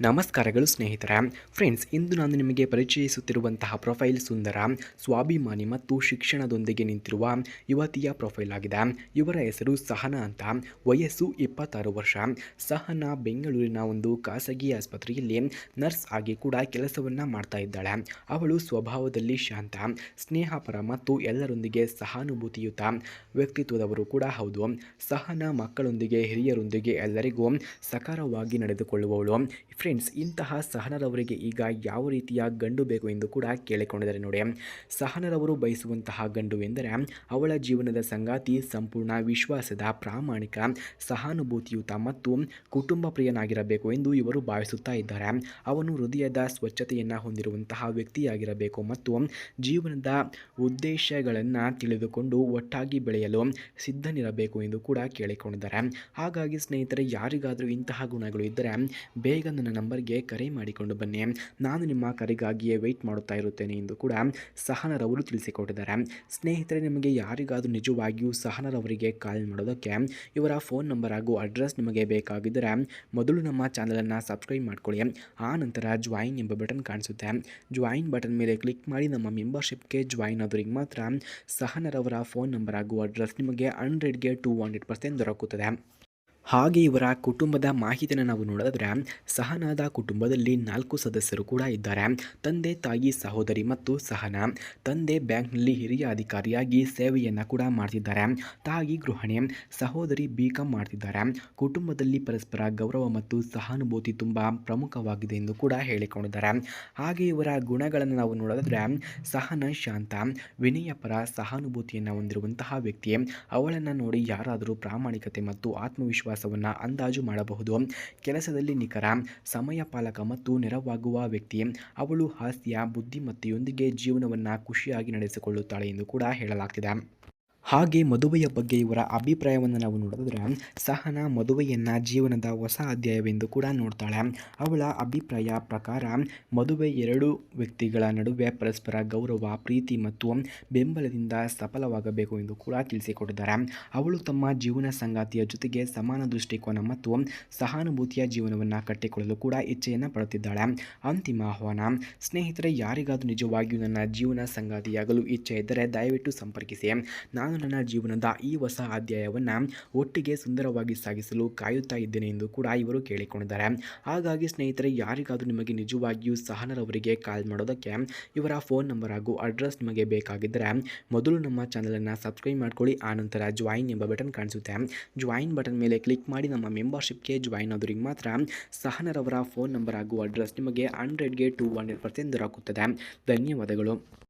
ನಮಸ್ಕಾರಗಳು ಸ್ನೇಹಿತರೆ. ಫ್ರೆಂಡ್ಸ್ ಇಂದು ನಾನು ನಿಮಗೆ ಪರಿಚಯಿಸುತ್ತಿರುವಂತಹ ಪ್ರೊಫೈಲ್ ಸುಂದರ, ಸ್ವಾಭಿಮಾನಿ ಮತ್ತು ಶಿಕ್ಷಣದೊಂದಿಗೆ ನಿಂತಿರುವ ಯುವತಿಯ ಪ್ರೊಫೈಲ್ ಆಗಿದೆ. ಇವರ ಹೆಸರು ಸಹನಾ ಅಂತ. ವಯಸ್ಸು ಇಪ್ಪತ್ತಾರು ವರ್ಷ. ಸಹನಾ ಬೆಂಗಳೂರಿನ ಒಂದು ಖಾಸಗಿ ಆಸ್ಪತ್ರೆಯಲ್ಲಿ ನರ್ಸ್ ಆಗಿ ಕೂಡ ಕೆಲಸವನ್ನು ಮಾಡ್ತಾ ಇದ್ದಾಳೆ. ಅವಳು ಸ್ವಭಾವದಲ್ಲಿ ಶಾಂತ, ಸ್ನೇಹಪರ ಮತ್ತು ಎಲ್ಲರೊಂದಿಗೆ ಸಹಾನುಭೂತಿಯುತ ವ್ಯಕ್ತಿತ್ವದವರು ಕೂಡ ಹೌದು. ಸಹನಾ ಮಕ್ಕಳೊಂದಿಗೆ, ಹಿರಿಯರೊಂದಿಗೆ ಎಲ್ಲರಿಗೂ ಸಕಾರವಾಗಿ ನಡೆದುಕೊಳ್ಳುವವಳು. ಫ್ರೆಂಡ್ಸ್, ಇಂತಹ ಸಹನರವರಿಗೆ ಈಗ ಯಾವ ರೀತಿಯ ಗಂಡು ಬೇಕು ಎಂದು ಕೂಡ ಕೇಳಿಕೊಂಡಿದ್ದಾರೆ ನೋಡಿ. ಸಹನರವರು ಬಯಸುವಂತಹ ಗಂಡು ಎಂದರೆ ಅವಳ ಜೀವನದ ಸಂಗಾತಿ, ಸಂಪೂರ್ಣ ವಿಶ್ವಾಸದ ಪ್ರಾಮಾಣಿಕ, ಸಹಾನುಭೂತಿಯುತ ಮತ್ತು ಕುಟುಂಬ ಪ್ರಿಯನಾಗಿರಬೇಕು ಎಂದು ಇವರು ಭಾವಿಸುತ್ತಾ ಇದ್ದಾರೆ. ಅವನು ಹೃದಯದ ಸ್ವಚ್ಛತೆಯನ್ನು ಹೊಂದಿರುವಂತಹ ವ್ಯಕ್ತಿಯಾಗಿರಬೇಕು ಮತ್ತು ಜೀವನದ ಉದ್ದೇಶಗಳನ್ನು ತಿಳಿದುಕೊಂಡು ಒಟ್ಟಾಗಿ ಬೆಳೆಯಲು ಸಿದ್ಧನಿರಬೇಕು ಎಂದು ಕೂಡ ಕೇಳಿಕೊಂಡಿದ್ದಾರೆ. ಹಾಗಾಗಿ ಸ್ನೇಹಿತರೆ, ಯಾರಿಗಾದರೂ ಇಂತಹ ಗುಣಗಳು ಇದ್ದರೆ ಬೇಗ ನಂಬರ್ಗೆ ಕರೆ ಮಾಡಿಕೊಂಡು ಬನ್ನಿ. ನಾನು ನಿಮ್ಮ ಕರೆಗಾಗಿಯೇ ವೆಯ್ಟ್ ಮಾಡುತ್ತಾ ಇರುತ್ತೇನೆ ಎಂದು ಕೂಡ ಸಹನರವರು ತಿಳಿಸಿಕೊಟ್ಟಿದ್ದಾರೆ. ಸ್ನೇಹಿತರೆ, ನಿಮಗೆ ಯಾರಿಗಾದರೂ ನಿಜವಾಗಿಯೂ ಸಹನರವರಿಗೆ ಕಾಲ್ ಮಾಡೋದಕ್ಕೆ ಇವರ ಫೋನ್ ನಂಬರ್ ಹಾಗೂ ಅಡ್ರೆಸ್ ನಿಮಗೆ ಬೇಕಾಗಿದ್ದರೆ ಮೊದಲು ನಮ್ಮ ಚಾನಲನ್ನು ಸಬ್ಸ್ಕ್ರೈಬ್ ಮಾಡ್ಕೊಳ್ಳಿ. ಆ ನಂತರ ಜಾಯಿನ್ ಎಂಬ ಬಟನ್ ಕಾಣಿಸುತ್ತೆ. ಜಾಯಿನ್ ಬಟನ್ ಮೇಲೆ ಕ್ಲಿಕ್ ಮಾಡಿ ನಮ್ಮ ಮೆಂಬರ್ಶಿಪ್ಗೆ ಜಾಯಿನ್ ಆದವರಿಗೆ ಮಾತ್ರ ಸಹನರವರ ಫೋನ್ ನಂಬರ್ ಹಾಗೂ ಅಡ್ರೆಸ್ ನಿಮಗೆ ಹಂಡ್ರೆಡ್ಗೆ ಟೂ ಹಂಡ್ರೆಡ್ ಪರ್ಸೆಂಟ್ ದೊರಕುತ್ತದೆ. ಹಾಗೆ ಇವರ ಕುಟುಂಬದ ಮಾಹಿತಿಯನ್ನು ನಾವು ನೋಡಿದ್ರೆ ಸಹನಾದ ಕುಟುಂಬದಲ್ಲಿ ನಾಲ್ಕು ಸದಸ್ಯರು ಕೂಡ ಇದ್ದಾರೆ. ತಂದೆ, ತಾಯಿ, ಸಹೋದರಿ ಮತ್ತು ಸಹನ. ತಂದೆ ಬ್ಯಾಂಕ್ನಲ್ಲಿ ಹಿರಿಯ ಅಧಿಕಾರಿಯಾಗಿ ಸೇವೆಯನ್ನು ಕೂಡ ಮಾಡ್ತಿದ್ದಾರೆ. ತಾಯಿ ಗೃಹಿಣಿ, ಸಹೋದರಿ ಬಿ ಕಾಂ ಮಾಡ್ತಿದ್ದಾರೆ. ಕುಟುಂಬದಲ್ಲಿ ಪರಸ್ಪರ ಗೌರವ ಮತ್ತು ಸಹಾನುಭೂತಿ ತುಂಬ ಪ್ರಮುಖವಾಗಿದೆ ಎಂದು ಕೂಡ ಹೇಳಿಕೊಂಡಿದ್ದಾರೆ. ಹಾಗೆ ಇವರ ಗುಣಗಳನ್ನು ನಾವು ನೋಡಿದ್ರೆ ಸಹನ ಶಾಂತ, ವಿನಯಪರ ಸಹಾನುಭೂತಿಯನ್ನು ಹೊಂದಿರುವಂತಹ ವ್ಯಕ್ತಿ. ಅವಳನ್ನು ನೋಡಿ ಯಾರಾದರೂ ಪ್ರಾಮಾಣಿಕತೆ ಮತ್ತು ಆತ್ಮವಿಶ್ವಾಸ ಅಂದಾಜು ಮಾಡಬಹುದು. ಕೆಲಸದಲ್ಲಿ ನಿಖರ ಸಮಯ ಪಾಲಕ ಮತ್ತು ನೆರವಾಗುವ ವ್ಯಕ್ತಿ. ಅವಳು ಹಾಸ್ಯ ಬುದ್ಧಿಮತ್ತೆಯೊಂದಿಗೆ ಜೀವನವನ್ನು ಖುಷಿಯಾಗಿ ನಡೆಸಿಕೊಳ್ಳುತ್ತಾಳೆ ಎಂದು ಕೂಡ ಹೇಳಲಾಗ್ತಿದೆ. ಹಾಗೆ ಮದುವೆಯ ಬಗ್ಗೆ ಇವರ ಅಭಿಪ್ರಾಯವನ್ನು ನಾವು ನೋಡಿದ್ರೆ ಸಹನ ಮದುವೆಯನ್ನು ಜೀವನದ ಹೊಸ ಅಧ್ಯಾಯವೆಂದು ಕೂಡ ನೋಡ್ತಾಳೆ. ಅವಳ ಅಭಿಪ್ರಾಯ ಪ್ರಕಾರ ಮದುವೆ ಎರಡು ವ್ಯಕ್ತಿಗಳ ನಡುವೆ ಪರಸ್ಪರ ಗೌರವ, ಪ್ರೀತಿ ಮತ್ತು ಬೆಂಬಲದಿಂದ ಸಫಲವಾಗಬೇಕು ಎಂದು ಕೂಡ ತಿಳಿಸಿಕೊಟ್ಟಿದ್ದಾರೆ. ಅವಳು ತಮ್ಮ ಜೀವನ ಸಂಗಾತಿಯ ಜೊತೆಗೆ ಸಮಾನ ದೃಷ್ಟಿಕೋನ ಮತ್ತು ಸಹಾನುಭೂತಿಯ ಜೀವನವನ್ನು ಕಟ್ಟಿಕೊಳ್ಳಲು ಕೂಡ ಇಚ್ಛೆಯನ್ನು ಪಡುತ್ತಿದ್ದಾಳೆ. ಅಂತಿಮ ಆಹ್ವಾನ, ಸ್ನೇಹಿತರೆ, ಯಾರಿಗಾದರೂ ನಿಜವಾಗಿಯೂ ನನ್ನ ಜೀವನ ಸಂಗಾತಿಯಾಗಲು ಇಚ್ಛೆ ಇದ್ದರೆ ದಯವಿಟ್ಟು ಸಂಪರ್ಕಿಸಿ. ನಾನು ನನ್ನ ಜೀವನದ ಈ ಹೊಸ ಅಧ್ಯಾಯವನ್ನು ಒಟ್ಟಿಗೆ ಸುಂದರವಾಗಿ ಸಾಗಿಸಲು ಕಾಯುತ್ತಾ ಇದ್ದೇನೆ ಎಂದು ಕೂಡ ಇವರು ಕೇಳಿಕೊಂಡಿದ್ದಾರೆ. ಹಾಗಾಗಿ ಸ್ನೇಹಿತರೆ, ಯಾರಿಗಾದರೂ ನಿಮಗೆ ನಿಜವಾಗಿಯೂ ಸಹನರವರಿಗೆ ಕಾಲ್ ಮಾಡೋದಕ್ಕೆ ಇವರ ಫೋನ್ ನಂಬರ್ ಹಾಗೂ ಅಡ್ರೆಸ್ ನಿಮಗೆ ಬೇಕಾಗಿದ್ದರೆ ಮೊದಲು ನಮ್ಮ ಚಾನಲನ್ನು ಸಬ್ಸ್ಕ್ರೈಬ್ ಮಾಡ್ಕೊಳ್ಳಿ ಆನಂತರ ಜಾಯಿನ್ ಎಂಬ ಬಟನ್ ಕಾಣಿಸುತ್ತೆ. ಜಾಯಿನ್ ಬಟನ್ ಮೇಲೆ ಕ್ಲಿಕ್ ಮಾಡಿ ನಮ್ಮ ಮೆಂಬರ್ಶಿಪ್ಗೆ ಜಾಯಿನ್ ಆದವರಿಗೆ ಮಾತ್ರ ಸಹನರವರ ಫೋನ್ ನಂಬರ್ ಹಾಗೂ ಅಡ್ರೆಸ್ ನಿಮಗೆ ಹಂಡ್ರೆಡ್ಗೆ ಟು ಹಂಡ್ರೆಡ್ ಪರ್ಸೆಂಟ್ ದೊರಕುತ್ತದೆ. ಧನ್ಯವಾದಗಳು.